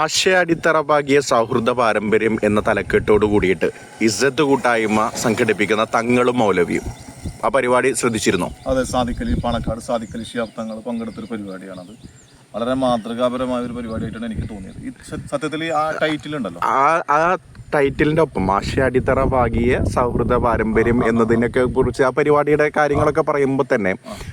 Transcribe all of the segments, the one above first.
ആശയാടിത്തറ ഭാഗ്യ സൗഹൃദ പാരമ്പര്യം എന്ന തലക്കെട്ടോട് കൂടിയിട്ട് ഇസ്സത്ത് കൂട്ടായ്മ സംഘടിപ്പിക്കുന്ന തങ്ങളും മൗലവിയും. ആ പരിപാടി ശ്രദ്ധിച്ചിരുന്നു? അതെ സാധിക്കലി പാണക്കാട് സാദിക്കലി ശിയാബ്ദങ്ങൾ പങ്കെടുത്തൊരു പരിപാടിയാണത്. വളരെ മാതൃകാപരമായ ഒരു പരിപാടിയായിട്ടാണ് എനിക്ക് തോന്നിയത്. ഈ സത്യത്തിൽ ആ ടൈറ്റിൽ ഉണ്ടല്ലോ ആ ആ ടൈറ്റിലിന്റെ ഒപ്പം ആശയാടിത്തറ ഭാഗിയ സൗഹൃദ പാരമ്പര്യം എന്നതിനൊക്കെ കുറിച്ച് ആ പരിപാടിയുടെ കാര്യങ്ങളൊക്കെ പറയുമ്പോൾ തന്നെ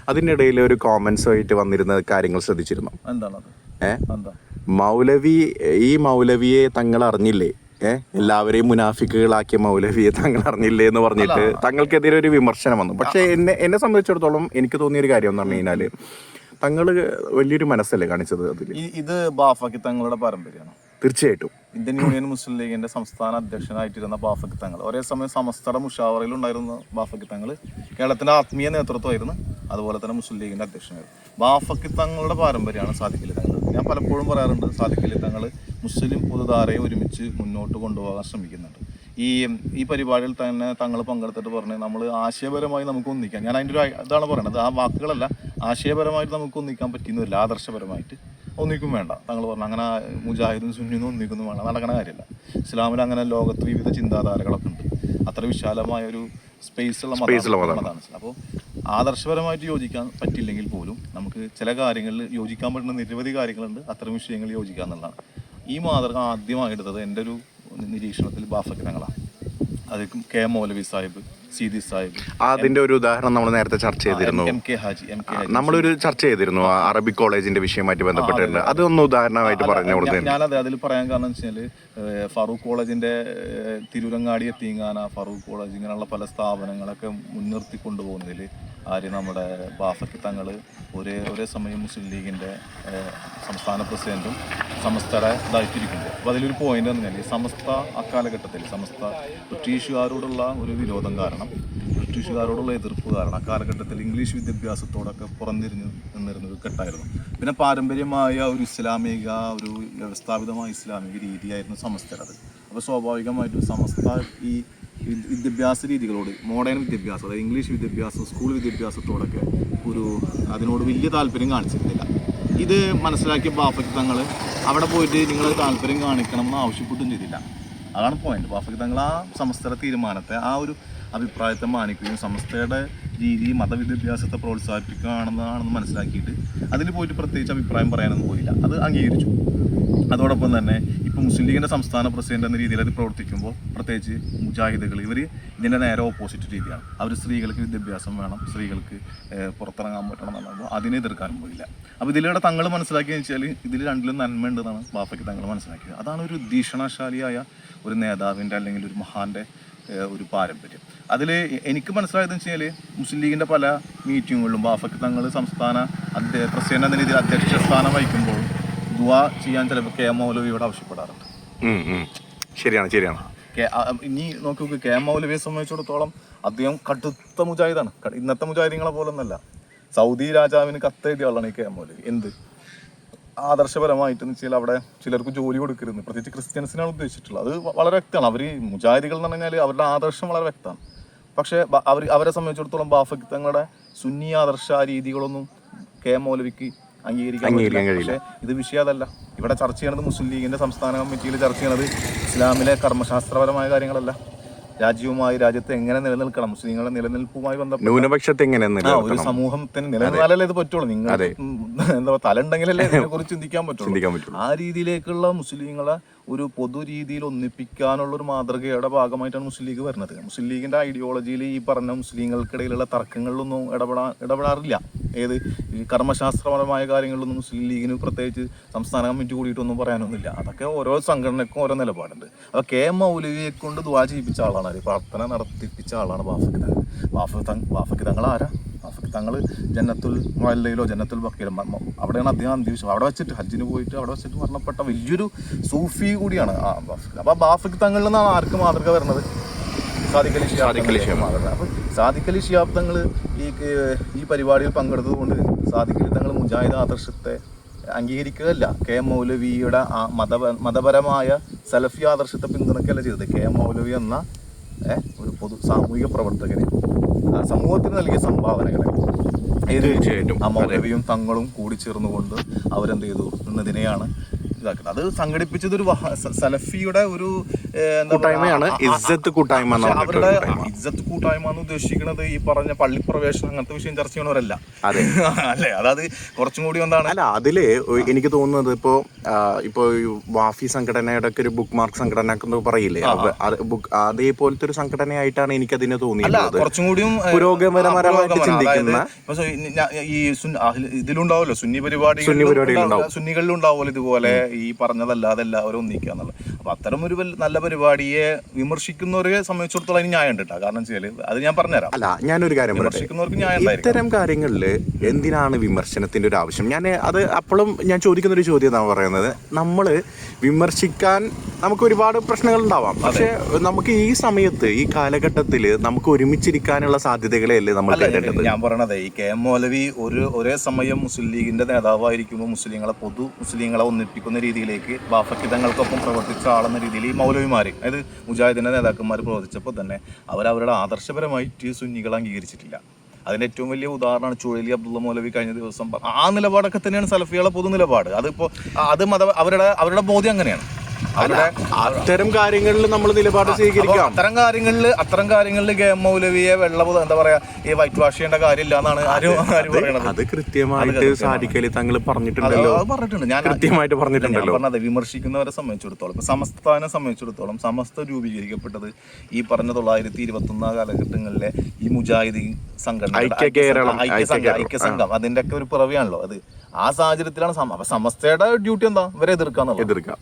അതിനിടയിൽ ഒരു കോമൻസ് ആയിട്ട് വന്നിരുന്ന കാര്യങ്ങൾ ശ്രദ്ധിച്ചിരുന്നു? എന്താണത്? ഏഹ് എന്താ? മൗലവി ഈ മൗലവിയെ തങ്ങൾ അറിഞ്ഞില്ലേ ഏ? എല്ലാവരെയും മുനാഫിക്കുകളാക്കിയ മൗലവിയെ തങ്ങൾ അറിഞ്ഞില്ലേ എന്ന് പറഞ്ഞിട്ട് തങ്ങൾക്കെതിരെ ഒരു വിമർശനം വന്നു. പക്ഷേ എന്നെ എന്നെ സംബന്ധിച്ചിടത്തോളം എനിക്ക് തോന്നിയ ഒരു കാര്യം എന്ന് പറഞ്ഞു കഴിഞ്ഞാൽ തങ്ങൾ വലിയൊരു മനസ്സല്ലേ കാണിച്ചത് അതിൽ ഇത് ബാഫക്കി തങ്ങളുടെ പാരമ്പര്യമാണ്? തീർച്ചയായിട്ടും. ഇന്ത്യൻ യൂണിയൻ മുസ്ലിം ലീഗിന്റെ സംസ്ഥാന അധ്യക്ഷനായിട്ടിരുന്ന ബാഫക്കി തങ്ങൾ ഒരേ സമയം സമസ്തയുടെ മുഷാവറയിൽ ഉണ്ടായിരുന്ന ബാഫക്കി തങ്ങൾ കേരളത്തിന്റെ ആത്മീയ നേതൃത്വമായിരുന്നു. അതുപോലെ തന്നെ മുസ്ലിം ലീഗിന്റെ അധ്യക്ഷനായിരുന്നു. ബാഫക്കി തങ്ങളുടെ പാരമ്പര്യമാണ് സാധിക്കില്ല തങ്ങൾ ഞാൻ പലപ്പോഴും പറയാറുണ്ട് സാധിക്കില്ല. തങ്ങൾ മുസ്ലിം പൊതുധാരയെ ഒരുമിച്ച് മുന്നോട്ട് കൊണ്ടുപോകാൻ ശ്രമിക്കുന്നുണ്ട്. ഈ ഈ പരിപാടിയിൽ തന്നെ തങ്ങൾ പങ്കെടുത്തിട്ട് പറഞ്ഞ് നമ്മൾ ആശയപരമായി നമുക്ക് ഒന്നിക്കാം. ഞാൻ അതിന്റെ ഒരു ഇതാണ് പറയുന്നത് ആ വാക്കുകളല്ല ആശയപരമായിട്ട് നമുക്ക് ഒന്നിക്കാൻ പറ്റുന്നില്ല ആദർശപരമായിട്ട് ഒന്നിക്കും വേണ്ട. തങ്ങൾ പറഞ്ഞു അങ്ങനെ മുജാഹിദും സുന്നിന്നും ഒന്നിക്കുന്നു വേണം നടക്കണ കാര്യമല്ല. ഇസ്ലാമിൽ അങ്ങനെ ലോകത്ത് വിവിധ ചിന്താധാരകളൊക്കെ ഉണ്ട്. അത്ര വിശാലമായ ഒരു സ്പേസ് ഉള്ള. മതമാണ്. അപ്പോൾ ആദർശപരമായിട്ട് യോജിക്കാൻ പറ്റില്ലെങ്കിൽ പോലും നമുക്ക് ചില കാര്യങ്ങളിൽ യോജിക്കാൻ പറ്റുന്ന നിരവധി കാര്യങ്ങളുണ്ട്. അത്തരം വിഷയങ്ങളിൽ യോജിക്കുക എന്നുള്ളതാണ്. ഈ മാതൃക ആദ്യമായി എടുത്തത് എന്റെ ഒരു നിരീക്ഷണത്തിൽ ബാഫക്ക് തങ്ങളാണ് അത് കെ മൗലവി സാഹിബ് സീതി സാഹിബ്. അതിന്റെ ഒരു ഉദാഹരണം നമ്മൾ നേരത്തെ ചർച്ച ചെയ്തിരുന്നു. M K Haji M K Haji. നമ്മളൊരു ചർച്ച ചെയ്തിരുന്നു അറബിക് കോളേജിന്റെ വിഷയമായിട്ട് ബന്ധപ്പെട്ടിട്ടുണ്ട് അതൊന്ന് ഉദാഹരണമായിട്ട് പറഞ്ഞു ഞാനത് അതിൽ പറയാൻ കാരണം വെച്ചാൽ ഫറൂഖ് കോളേജിന്റെ ഏഹ്, തീങ്ങാന ഫറൂഖ് കോളേജ് ഇങ്ങനെയുള്ള പല സ്ഥാപനങ്ങളൊക്കെ മുൻനിർത്തി കൊണ്ടുപോകുന്നതിൽ ആര് നമ്മുടെ ബാഫക്ക് തങ്ങൾ ഒരേ ഒരേ സമയം മുസ്ലിം ലീഗിന്റെ സംസ്ഥാന പ്രസിഡന്റും സമസ്തയുടെ ഇതായിട്ടിരിക്കുന്നത് അപ്പോൾ അതിലൊരു പോയിന്റ് എന്ന് പറഞ്ഞാൽ സമസ്ത അക്കാലഘട്ടത്തിൽ സമസ്ത ബ്രിട്ടീഷുകാരോടുള്ള ഒരു വിരോധം കാരണം ബ്രിട്ടീഷുകാരോടുള്ള എതിർപ്പ് കാരണം ആ കാലഘട്ടത്തിൽ ഇംഗ്ലീഷ് വിദ്യാഭ്യാസത്തോടൊക്കെ പുറംതിരിഞ്ഞ് നിന്നിരുന്ന ഒരു ഘട്ടമായിരുന്നു. പിന്നെ പാരമ്പര്യമായ ഒരു ഇസ്ലാമിക ഒരു വ്യവസ്ഥാപിതമായ ഇസ്ലാമിക രീതിയായിരുന്നു സമസ്തരത് അപ്പോൾ സ്വാഭാവികമായിട്ടും സമസ്ത ഈ വിദ്യാഭ്യാസ രീതികളോട് മോഡേൺ വിദ്യാഭ്യാസം അതായത് ഇംഗ്ലീഷ് വിദ്യാഭ്യാസം സ്കൂൾ വിദ്യാഭ്യാസത്തോടൊക്കെ ഒരു അതിനോട് വലിയ താല്പര്യം കാണിച്ചിരുന്നില്ല. ഇത് മനസ്സിലാക്കിയ ബാഫക്ക് തങ്ങൾ അവിടെ പോയിട്ട് നിങ്ങൾ താല്പര്യം കാണിക്കണം എന്ന് ആവശ്യപ്പെട്ടും ചെയ്തില്ല. അതാണ് പോയിന്റ് ബാഫക്ക് തങ്ങൾ ആ സമസ്തയുടെ തീരുമാനത്തെ ആ ഒരു അഭിപ്രായത്തെ മാനിക്കുകയും സമസ്തയുടെ രീതി മതവിദ്യാഭ്യാസത്തെ പ്രോത്സാഹിപ്പിക്കുകയാണെന്നാണെന്ന് മനസ്സിലാക്കിയിട്ട് അതിന് പോയിട്ട് പ്രത്യേകിച്ച് അഭിപ്രായം പറയാനൊന്നും പോയില്ല. അത് അംഗീകരിച്ചു. അതോടൊപ്പം തന്നെ ഇപ്പോൾ മുസ്ലിം ലീഗിന്റെ സംസ്ഥാന പ്രസിഡന്റ് എന്ന രീതിയിൽ അത് പ്രവർത്തിക്കുമ്പോൾ പ്രത്യേകിച്ച് മുജാഹിദുകൾ ഇവർ ഇതിന്റെ നേരെ ഓപ്പോസിറ്റ് രീതിയാണ്. അവർ സ്ത്രീകൾക്ക് വിദ്യാഭ്യാസം വേണം സ്ത്രീകൾക്ക് പുറത്തിറങ്ങാൻ പറ്റണം എന്നുള്ളത് അതിനെ എതിർക്കാനും പോയില്ല. അപ്പോൾ ഇതിലൂടെ തങ്ങൾ മനസ്സിലാക്കിയെന്ന് വെച്ചാൽ ഇതിൽ രണ്ടിലും നന്മയുണ്ടെന്നാണ് ബാപ്പയ്ക്ക് തങ്ങൾ മനസ്സിലാക്കിയത്. അതാണ് ഒരു ദീക്ഷണശാലിയായ ഒരു നേതാവിന്റെ അല്ലെങ്കിൽ ഒരു മഹാന്റെ ഒരു പാരമ്പര്യം. അതിൽ എനിക്ക് മനസ്സിലായതെന്ന് വെച്ചാൽ മുസ്ലിം ലീഗിന്റെ പല മീറ്റിങ്ങുകളിലും ബാഫക്ക് തങ്ങൾ സംസ്ഥാന പ്രസിഡന്റ് എന്ന രീതിയിൽ അധ്യക്ഷ സ്ഥാനം വഹിക്കുമ്പോൾ ദുവാ ചെയ്യാൻ ചിലപ്പോൾ കെ മൗലവിയോട് ആവശ്യപ്പെടാറുണ്ട്. ശരിയാണ് ശരിയാണ്. ഇനി നോക്കി നോക്കി കെ മൗലവിയെ സംബന്ധിച്ചിടത്തോളം അദ്ദേഹം കടുത്ത മുജാഹിദാണ്. ഇന്നത്തെ മുജാഹിദീങ്ങളെ പോലെ ഒന്നല്ല സൗദി രാജാവിന് കത്തെഴുതിയ ആളാണ് ഈ കെ മൗലവി എന്ത്? ആദർശപരമായിട്ട് എന്ന് വെച്ചാൽ അവിടെ ചിലർക്ക് ജോലി കൊടുക്കരുത് പ്രത്യേകിച്ച് ക്രിസ്ത്യൻസിനാണ് ഉദ്ദേശിച്ചിട്ടുള്ളത്. അത് വളരെ വ്യക്തമാണ്. അവർ മുജാഹിദികൾ എന്ന് പറഞ്ഞാൽ അവരുടെ ആദർശം വളരെ വ്യക്തമാണ്. പക്ഷേ അവർ അവരെ സംബന്ധിച്ചിടത്തോളം ബാഫക് തങ്ങളുടെ സുന്നി ആദർശ രീതികളൊന്നും കെ മൗലവിക്ക് അംഗീകരിക്കാൻ കഴിയില്ല. പക്ഷേ ഇത് വിഷയം അതല്ല ഇവിടെ ചർച്ച ചെയ്യണത് മുസ്ലിം ലീഗിന്റെ സംസ്ഥാന കമ്മിറ്റിയിൽ ചർച്ച ചെയ്യണത് ഇസ്ലാമിലെ കർമ്മശാസ്ത്രപരമായ കാര്യങ്ങളല്ല. രാജ്യവുമായി രാജ്യത്തെ എങ്ങനെ നിലനിൽക്കണം? മുസ്ലിങ്ങളുടെ നിലനിൽപ്പുമായി ബന്ധപ്പെട്ട് ന്യൂനപക്ഷത്തെ എങ്ങനെ ഒരു സമൂഹത്തിന് നിലനിന്നാലല്ലേ ഇത് പറ്റുള്ളൂ. നിങ്ങൾ എന്താ തല ഉണ്ടെങ്കിലല്ലേ ഇതിനെ കുറിച്ച് ചിന്തിക്കാൻ പറ്റുള്ളൂ. പറ്റും ആ രീതിയിലേക്കുള്ള മുസ്ലിങ്ങളെ ഒരു പൊതു രീതിയിൽ ഒന്നിപ്പിക്കാനുള്ള ഒരു മാതൃകയുടെ ഭാഗമായിട്ടാണ് മുസ്ലിം ലീഗ് വരുന്നത്. മുസ്ലിം ലീഗിന്റെ ഐഡിയോളജിയിൽ ഈ പറഞ്ഞ മുസ്ലിങ്ങൾക്കിടയിലുള്ള തർക്കങ്ങളിലൊന്നും ഇടപെടാ ഇടപെടാറില്ല. ഏത് ഈ കർമ്മശാസ്ത്രപരമായ കാര്യങ്ങളിലൊന്നും മുസ്ലിം ലീഗിന് പ്രത്യേകിച്ച് സംസ്ഥാന കമ്മിറ്റി കൂടിയിട്ടൊന്നും പറയാനൊന്നുമില്ല. അതൊക്കെ ഓരോ സംഘടനക്കും ഓരോ നിലപാടുണ്ട്. അപ്പോൾ കെ എം കൊണ്ട് ദ്വാ ചെയ്യിപ്പിച്ച ആളാണ് പ്രാർത്ഥന നടത്തിപ്പിച്ച ആളാണ് ബാഫക്ക് തങ്ങൾ ബാഫക്ക് തങ്ങൾ ആരാ തങ്ങൾ ജന്നത്തുൽ മൊല്ലയിലോ ജന്നത്തുൽ ബക്കയിലോ അവിടെയാണ് അദ്ദേഹം അന്ത്യവിശ്വാസം അവിടെ വെച്ചിട്ട് ഹജ്ജിന് പോയിട്ട് അവിടെ വെച്ചിട്ട് മരണപ്പെട്ട വലിയൊരു സൂഫി കൂടിയാണ്. ആ ബാഫക്ക് അപ്പോൾ ബാഫിക് തങ്ങളിൽ നിന്നാണ് ആർക്ക് മാതൃക വരുന്നത്? സാദിഖലി സാദിഖലി മാതൃക. അപ്പോൾ സാദിഖലി ഷിഹാബ് തങ്ങൾ ഈ ഈ പരിപാടിയിൽ പങ്കെടുത്തതുകൊണ്ട് സാദിഖലി തങ്ങൾ മുജാഹിദ് ആദർശത്തെ അംഗീകരിക്കുകയല്ല. കെ മൗലവിയുടെ ആ മത മതപരമായ സലഫി ആദർശത്തെ പിന്തുണയ്ക്കല്ല ചെയ്തത്? കെ മൗലവി എന്ന ഒരു പൊതു സാമൂഹിക പ്രവർത്തകനെ. സമൂഹത്തിന് നൽകിയ സംഭാവനകളെ. തീർച്ചയായിട്ടും. ആ മൗലവിയും തങ്ങളും കൂടി ചേർന്നുകൊണ്ട് അവരെന്ത് ചെയ്തു? എന്നതിനെയാണ് ഇതാക്കുന്നത് അത് സംഘടിപ്പിച്ചത് ഒരു സലഫിയുടെ ഒരു കൂട്ടായ്മയാണ്. ഇസ്സത്ത് കൂട്ടായ്മ അവരുടെ. ഇജ്ജത്ത് കൂട്ടായ്മ എന്ന് ഉദ്ദേശിക്കുന്നത് ഈ പറഞ്ഞ പള്ളിപ്രവേശനം അങ്ങനത്തെ വിഷയം ചർച്ച ചെയ്യണവരല്ല അതെ. അല്ലേ? അതായത് കുറച്ചും കൂടി എന്താണ്? അല്ല അതിൽ എനിക്ക് തോന്നുന്നത് ഇപ്പോ ഇപ്പോ വാഫി സംഘടനയുടെ ഒക്കെ ഒരു ബുക്ക് മാർക്ക് സംഘടന എന്ന് പറയില്ലേ? അതേപോലത്തെ ഒരു സംഘടനയായിട്ടാണ് എനിക്ക് അതിനെ തോന്നിയത് കുറച്ചും കൂടിയും പുരോഗമനപരമായിട്ട് ചിന്തിക്കുന്ന ഈ ഇതിലുണ്ടാവുമല്ലോ സുന്നി പരിപാടി സുന്നി പരിപാടികളുണ്ടാവും. സുന്നികളിലും ഉണ്ടാവുമല്ലോ ഇതുപോലെ. ഈ പറഞ്ഞതല്ലാതെ എല്ലാവരും ഒന്നിക്കുക എന്നുള്ളത്. അപ്പോൾ അത്തരം ഒരു നല്ല പരിപാടിയെ വിമർശിക്കുന്നവരെ സംബന്ധിച്ചിടത്തോളം അതിന് ന്യായം ഉണ്ട് കേട്ടോ കാരണം വെച്ചാൽ അത് ഞാൻ പറഞ്ഞുതരാം. അല്ല ഞാനൊരു കാര്യം വിമർശിക്കുന്നവർക്ക് ന്യായം ഇത്തരം കാര്യങ്ങളിൽ എന്തിനാണ് വിമർശനത്തിന്റെ ഒരു ആവശ്യം? ഞാൻ അത് അപ്പോഴും ഞാൻ ചോദിക്കുന്ന ഒരു ചോദ്യം എന്നാണ് പറയുന്നത്. നമ്മൾ വിമർശിക്കാൻ നമുക്ക് ഒരുപാട് പ്രശ്നങ്ങൾ ഉണ്ടാവാം. പക്ഷെ നമുക്ക് ഈ സമയത്ത് ഈ കാലഘട്ടത്തിൽ നമുക്ക് ഒരുമിച്ചിരിക്കാനുള്ള സാധ്യതകളെയല്ലേ നമ്മൾ ഞാൻ പറയണത് ഈ കെ എം മൗലവി ഒരു ഒരേ സമയം മുസ്ലിം ലീഗിന്റെ നേതാവായിരിക്കുമ്പോൾ മുസ്ലിങ്ങളെ പൊതു മുസ്ലിങ്ങളെ ഒന്നിപ്പിക്കുന്ന രീതിയിലേക്ക് ബാഫക്കിതങ്ങൾക്കൊപ്പം പ്രവർത്തിച്ച ആളെന്ന രീതിയിൽ ഈ മൗലവിമാർ അതായത് മുജാഹിദിന്റെ നേതാക്കന്മാർ പ്രവർത്തിച്ചപ്പോൾ തന്നെ അവർ അവരുടെ ആദർശപരമായിട്ട് സുന്നികളെ അംഗീകരിച്ചിട്ടില്ല. അതിന്റെ ഏറ്റവും വലിയ ഉദാഹരണമാണ് ചുഴലി അബ്ദുള്ള മൗലവി കഴിഞ്ഞ ദിവസം ആ നിലപാടൊക്കെ തന്നെയാണ് സലഫികളെ പൊതു നിലപാട് അതിപ്പോൾ അത് മത അവരുടെ അവരുടെ ബോധ്യം അങ്ങനെയാണ്. അത്തരം കാര്യങ്ങളിൽ നമ്മൾ നിലപാട് സ്വീകരിക്കാം. അത്തരം കാര്യങ്ങളിൽ അത്തരം കാര്യങ്ങളിൽ ഗെയിം മൗലവിയെ വെള്ളം എന്താ പറയാ ഈ വൈറ്റ് വാഷ് ചെയ്യേണ്ട കാര്യമില്ല എന്നാണ് പറയണത്. അത് കൃത്യമായിട്ട് സാധിക്കലി തങ്ങൾ പറഞ്ഞിട്ടുണ്ടല്ലോ. പറഞ്ഞിട്ടുണ്ട്. ഞാൻ കൃത്യമായിട്ട് പറഞ്ഞിട്ടുണ്ടല്ലോ. പറഞ്ഞത് വിമർശിക്കുന്നവരെ സംബന്ധിച്ചിടത്തോളം സംസ്ഥാനം സംബന്ധിച്ചിടത്തോളം സമസ്ത രൂപീകരിക്കപ്പെട്ടത് ഈ പറഞ്ഞ തൊള്ളായിരത്തി ഇരുപത്തി ഒന്നാം കാലഘട്ടങ്ങളിലെ ഈ മുജാഹിദ് സംഘടന ഐക്യ ഐക്യസംഘം അതിന്റെ ഒക്കെ ഒരു പിറവിയാണല്ലോ. അത് ആ സാഹചര്യത്തിലാണ് അപ്പൊ സമസ്തയുടെ ഡ്യൂട്ടി എന്താ? ഇവരെ എതിർക്കാന്നുള്ളത്. എതിർക്കാം.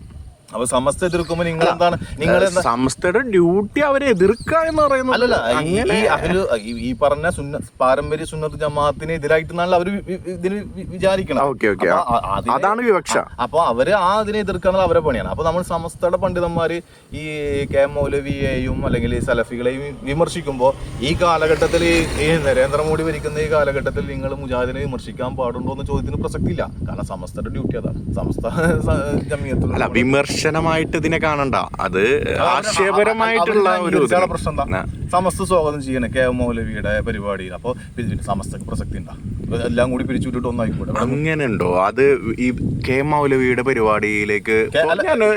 അപ്പൊ സമസ്ത എതിർക്കുമ്പോൾ നിങ്ങൾ എന്താണ്? നിങ്ങൾ സമസ്തയുടെ ഡ്യൂട്ടി അവരെ എതിർക്കുക എന്ന് പറയുന്നത് അല്ലല്ല ഈ- ഈ അഹ്ലു ഈ- ഈ പറഞ്ഞ സുന്ന പാരമ്പര്യ സുന്നത്ത് ജമാഅത്തിന് എതിരായിട്ടെന്നാണ് അവർ ഇതിന് വിചാരിക്കണം. അതാണ് വിവക്ഷ. അപ്പൊ അവർ ആ അതിനെ എതിർക്കാനുള്ള അവരെ പണിയാണ്. അപ്പൊ നമ്മൾ സമസ്തയുടെ പണ്ഡിതന്മാര് ഈ കെ മൗലവിയെയും അല്ലെങ്കിൽ സലഫികളെയും വിമർശിക്കുമ്പോൾ ഈ കാലഘട്ടത്തിൽ ഈ നരേന്ദ്രമോദി ഭരിക്കുന്ന ഈ കാലഘട്ടത്തിൽ നിങ്ങൾ മുജാഹിദിനെ വിമർശിക്കാൻ പാടുണ്ടോ എന്ന ചോദ്യത്തിന് പ്രസക്തിയില്ല. കാരണം സമസ്തയുടെ ഡ്യൂട്ടി അതാണ്. സമസ്ത ജമിയത്തുൽ അല്ല വിമർശനമായിട്ട് ഇതിനെ കാണണ്ട. അത് ആശയപരമായിട്ടുള്ള ഒരു പ്രശ്നം എന്താ? സമസ്ത സ്വാഗതം ചെയ്യണ കെ മൗലവിയുടെ പരിപാടിയിൽ. അപ്പോൾ സമസ്തക്ക് പ്രസക്തി ഉണ്ടാ? എല്ലാം കൂടി പിരിച്ചുവിട്ടിട്ട് ഒന്നായിക്കോട്ടെ അങ്ങനെ ഉണ്ടോ അത് ഈ കെ മൗലവിയുടെ പരിപാടിയിലേക്ക്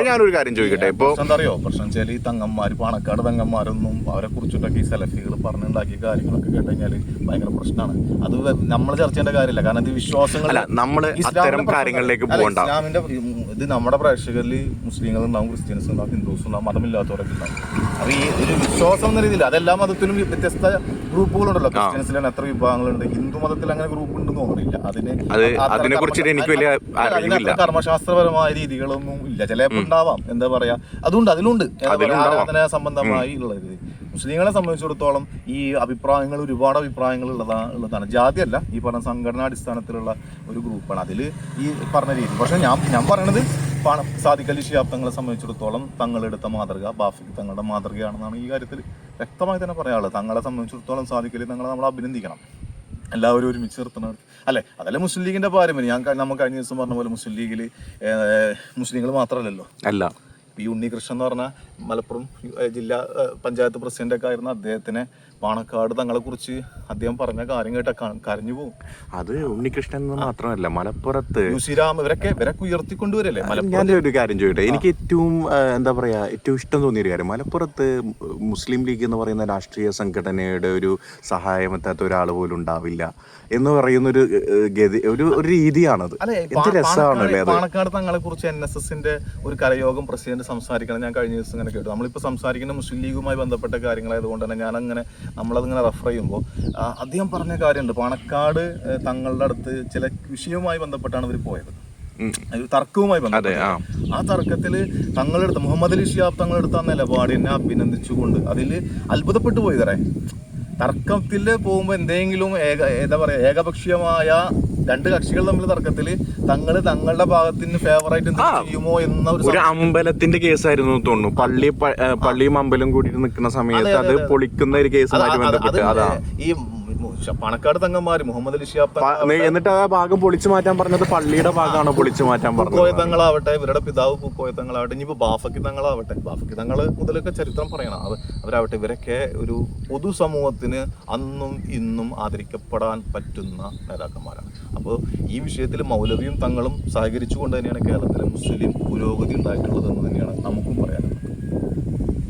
ഞാനൊരു കാര്യം ചോദിക്കട്ടെ. ഇപ്പൊ പ്രശ്നം എന്താ അറിയോ? പ്രശ്നം വെച്ചാൽ ഈ തങ്ങന്മാർ പാണക്കാട് തങ്ങന്മാരൊന്നും അവരെ കുറിച്ചിട്ടൊക്കെ ഈ സെലഫികൾ പറഞ്ഞുണ്ടാക്കിയ കാര്യങ്ങളൊക്കെ കേട്ട് കഴിഞ്ഞാൽ ഭയങ്കര പ്രശ്നമാണ് അത് നമ്മൾ ചർച്ച ചെയ്യേണ്ട കാര്യമില്ല. കാരണം ഇത് നമ്മൾ ഇസ്ലാമിന്റെ അത്തരം കാര്യങ്ങളിലേക്ക് പോകണ്ട. ഇസ്ലാമിന്റെ ഇത് നമ്മുടെ പ്രേക്ഷകരിൽ മുസ്ലിങ്ങൾ ഉണ്ടാവും ക്രിസ്ത്യൻസ് ഉണ്ടാവും ഹിന്ദുസ് ഉണ്ടാവും മതമില്ലാത്തവരൊക്കെ ഉണ്ടാവും. അപ്പൊ ഈ ഒരു വിശ്വാസം എന്ന രീതിയിൽ അതെല്ലാ മതത്തിലും വ്യത്യസ്ത ഗ്രൂപ്പുകളുണ്ടല്ലോ. ക്രിസ്ത്യൻസിൽ തന്നെ എത്ര വിഭാഗങ്ങളുണ്ട് ഹിന്ദു മതത്തിൽ അങ്ങനെ ഗ്രൂപ്പ് ഉണ്ടെന്ന് തോന്നുന്നില്ല. അതിന് കർമ്മശാസ്ത്രപരമായ രീതികളൊന്നും ഇല്ല. ചിലപ്പോൾ ഉണ്ടാവാം. എന്താ പറയാ? അതുകൊണ്ട് അതിലുണ്ട്. ആരാധന സംബന്ധമായി ഉള്ളത് മുസ്ലിങ്ങളെ സംബന്ധിച്ചിടത്തോളം ഈ അഭിപ്രായങ്ങൾ ഒരുപാട് അഭിപ്രായങ്ങൾ ഉള്ളതാണ് ഉള്ളതാണ്. ജാതിയല്ല ഈ പറഞ്ഞ സംഘടനാടിസ്ഥാനത്തിലുള്ള ഒരു ഗ്രൂപ്പാണ്. അതിൽ ഈ പറഞ്ഞ രീതി. പക്ഷേ ഞാൻ ഞാൻ പറയണത് പണം സാധിക്കലി ശിയാബ്ദങ്ങളെ സംബന്ധിച്ചിടത്തോളം തങ്ങളെടുത്ത മാതൃക ബാഫിക്ക് തങ്ങളുടെ മാതൃകയാണെന്നാണ് ഈ കാര്യത്തിൽ വ്യക്തമായി തന്നെ പറയാനുള്ളത്. തങ്ങളെ സംബന്ധിച്ചിടത്തോളം സാധിക്കലി തങ്ങളെ നമ്മൾ അഭിനന്ദിക്കണം. എല്ലാവരും ഒരുമിച്ച് നിർത്തണം. അല്ലെ? അതല്ല മുസ്ലിം ലീഗിന്റെ പാരമ്പര്യം. ഞാൻ നമ്മൾ കഴിഞ്ഞ ദിവസം പറഞ്ഞ പോലെ മുസ്ലിം ലീഗിൽ മുസ്ലിങ്ങൾ മാത്രമല്ലല്ലോ അല്ല. ഈ ഉണ്ണികൃഷ്ണൻ എന്ന് പറഞ്ഞ മലപ്പുറം ജില്ലാ പഞ്ചായത്ത് പ്രസിഡന്റ് ഒക്കെ ആയിരുന്ന അദ്ദേഹത്തിനെ പാണക്കാട് തങ്ങളെ കുറിച്ച് അദ്ദേഹം പറഞ്ഞ കാര്യം കേട്ട കരഞ്ഞു പോകും അത് ഉണ്ണികൃഷ്ണൻ മാത്രമല്ല മലപ്പുറത്ത് യുസിരാം ഇവരൊക്കെ ഇവരൊക്കെ ഉയർത്തിക്കൊണ്ടുവരല്ലേ ഞാൻ ഒരു കാര്യം ചോദിക്കട്ടെ എനിക്ക് ഏറ്റവും എന്താ പറയാ ഏറ്റവും ഇഷ്ടം തോന്നിയ ഒരു കാര്യം മലപ്പുറത്ത് മുസ്ലിം ലീഗ് എന്ന് പറയുന്ന രാഷ്ട്രീയ സംഘടനയുടെ ഒരു സഹായം എത്താത്ത ഒരാൾ പോലും ഉണ്ടാവില്ല എന്ന് പറയുന്ന ഒരു ഗതി ഒരു ഒരു രീതിയാണത്. എന്ത് രസമാണല്ലേ അത്? പാണക്കാട് തങ്ങളെ കുറിച്ച് എൻ എസ് എസിന്റെ ഒരു കലയോഗം പ്രസിഡന്റ് സംസാരിക്കണം. ഞാൻ കഴിഞ്ഞ ദിവസം ഇങ്ങനെ കേട്ടു. നമ്മളിപ്പോ സംസാരിക്കുന്ന മുസ്ലിം ലീഗുമായി ബന്ധപ്പെട്ട കാര്യങ്ങളായതുകൊണ്ട് തന്നെ ഞാൻ അങ്ങനെ നമ്മളതിങ്ങനെ റെഫർ ചെയ്യുമ്പോൾ അദ്ദേഹം പറഞ്ഞ കാര്യമുണ്ട്. പാണക്കാട് തങ്ങളുടെ അടുത്ത് ചില വിഷയവുമായി ബന്ധപ്പെട്ടാണ് ഇവർ പോയത്. ഒരു തർക്കവുമായി ബന്ധപ്പെട്ട്. ആ. തർക്കത്തിൽ തങ്ങളെടുത്ത് മുഹമ്മദ് അലി ഷിയാബ് തങ്ങളെടുത്ത നിലപാടിനെ നിലപാട് അഭിനന്ദിച്ചുകൊണ്ട് അതിൽ അത്ഭുതപ്പെട്ടു പോയി തറേ തർക്കത്തിൽ പോകുമ്പോൾ എന്തെങ്കിലും ഏക എന്താ പറയുക ഏകപക്ഷീയമായ രണ്ട് കക്ഷികൾ തമ്മിൽ തർക്കത്തിൽ തങ്ങൾ തങ്ങളുടെ ഭാഗത്തിന് ഫേവറായിട്ട് ചെയ്യുമോ എന്ന ഒരു അമ്പലത്തിന്റെ കേസായിരുന്നു തോന്നുന്നു. പള്ളി പള്ളിയും അമ്പലം കൂടി നിൽക്കുന്ന സമയത്ത് അത് പൊളിക്കുന്ന ഒരു കേസുമായിട്ട് അത് ബന്ധപ്പെട്ട്. അത് അതാ. ഈ പണക്കാട് തങ്ങന്മാര് മുഹമ്മദ് അലി ഷിയാബ് തങ്ങൾ എന്നിട്ട് ആ ഭാഗം പൊളിച്ചു മാറ്റാൻ പറഞ്ഞത് പള്ളിയുടെ ഭാഗമാണ് പൊളിച്ചു മാറ്റാൻ പറഞ്ഞത്? പൂക്കോയ തങ്ങളാവട്ടെ ഇവരുടെ പിതാവ് പൂക്കോയ തങ്ങളാവട്ടെ ഇനിയിപ്പോ ബാഫക്കി തങ്ങളാവട്ടെ. ബാഫക്കി തങ്ങൾ മുതലൊക്കെ ചരിത്രം പറയണം. അത് അവരാവട്ടെ ഇവരൊക്കെ ഒരു പൊതുസമൂഹത്തിന് അന്നും ഇന്നും ആദരിക്കപ്പെടാൻ പറ്റുന്ന നേതാക്കന്മാരാണ്. അപ്പോൾ ഈ വിഷയത്തിൽ മൗലവിയും തങ്ങളും സഹകരിച്ചുകൊണ്ട് തന്നെയാണ് കേരളത്തിലെ മുസ്ലിം പുരോഗതി ഉണ്ടായിട്ടുള്ളത് എന്ന് തന്നെയാണ് നമുക്കും ഉണ്ടായിട്ടുള്ളതെന്ന്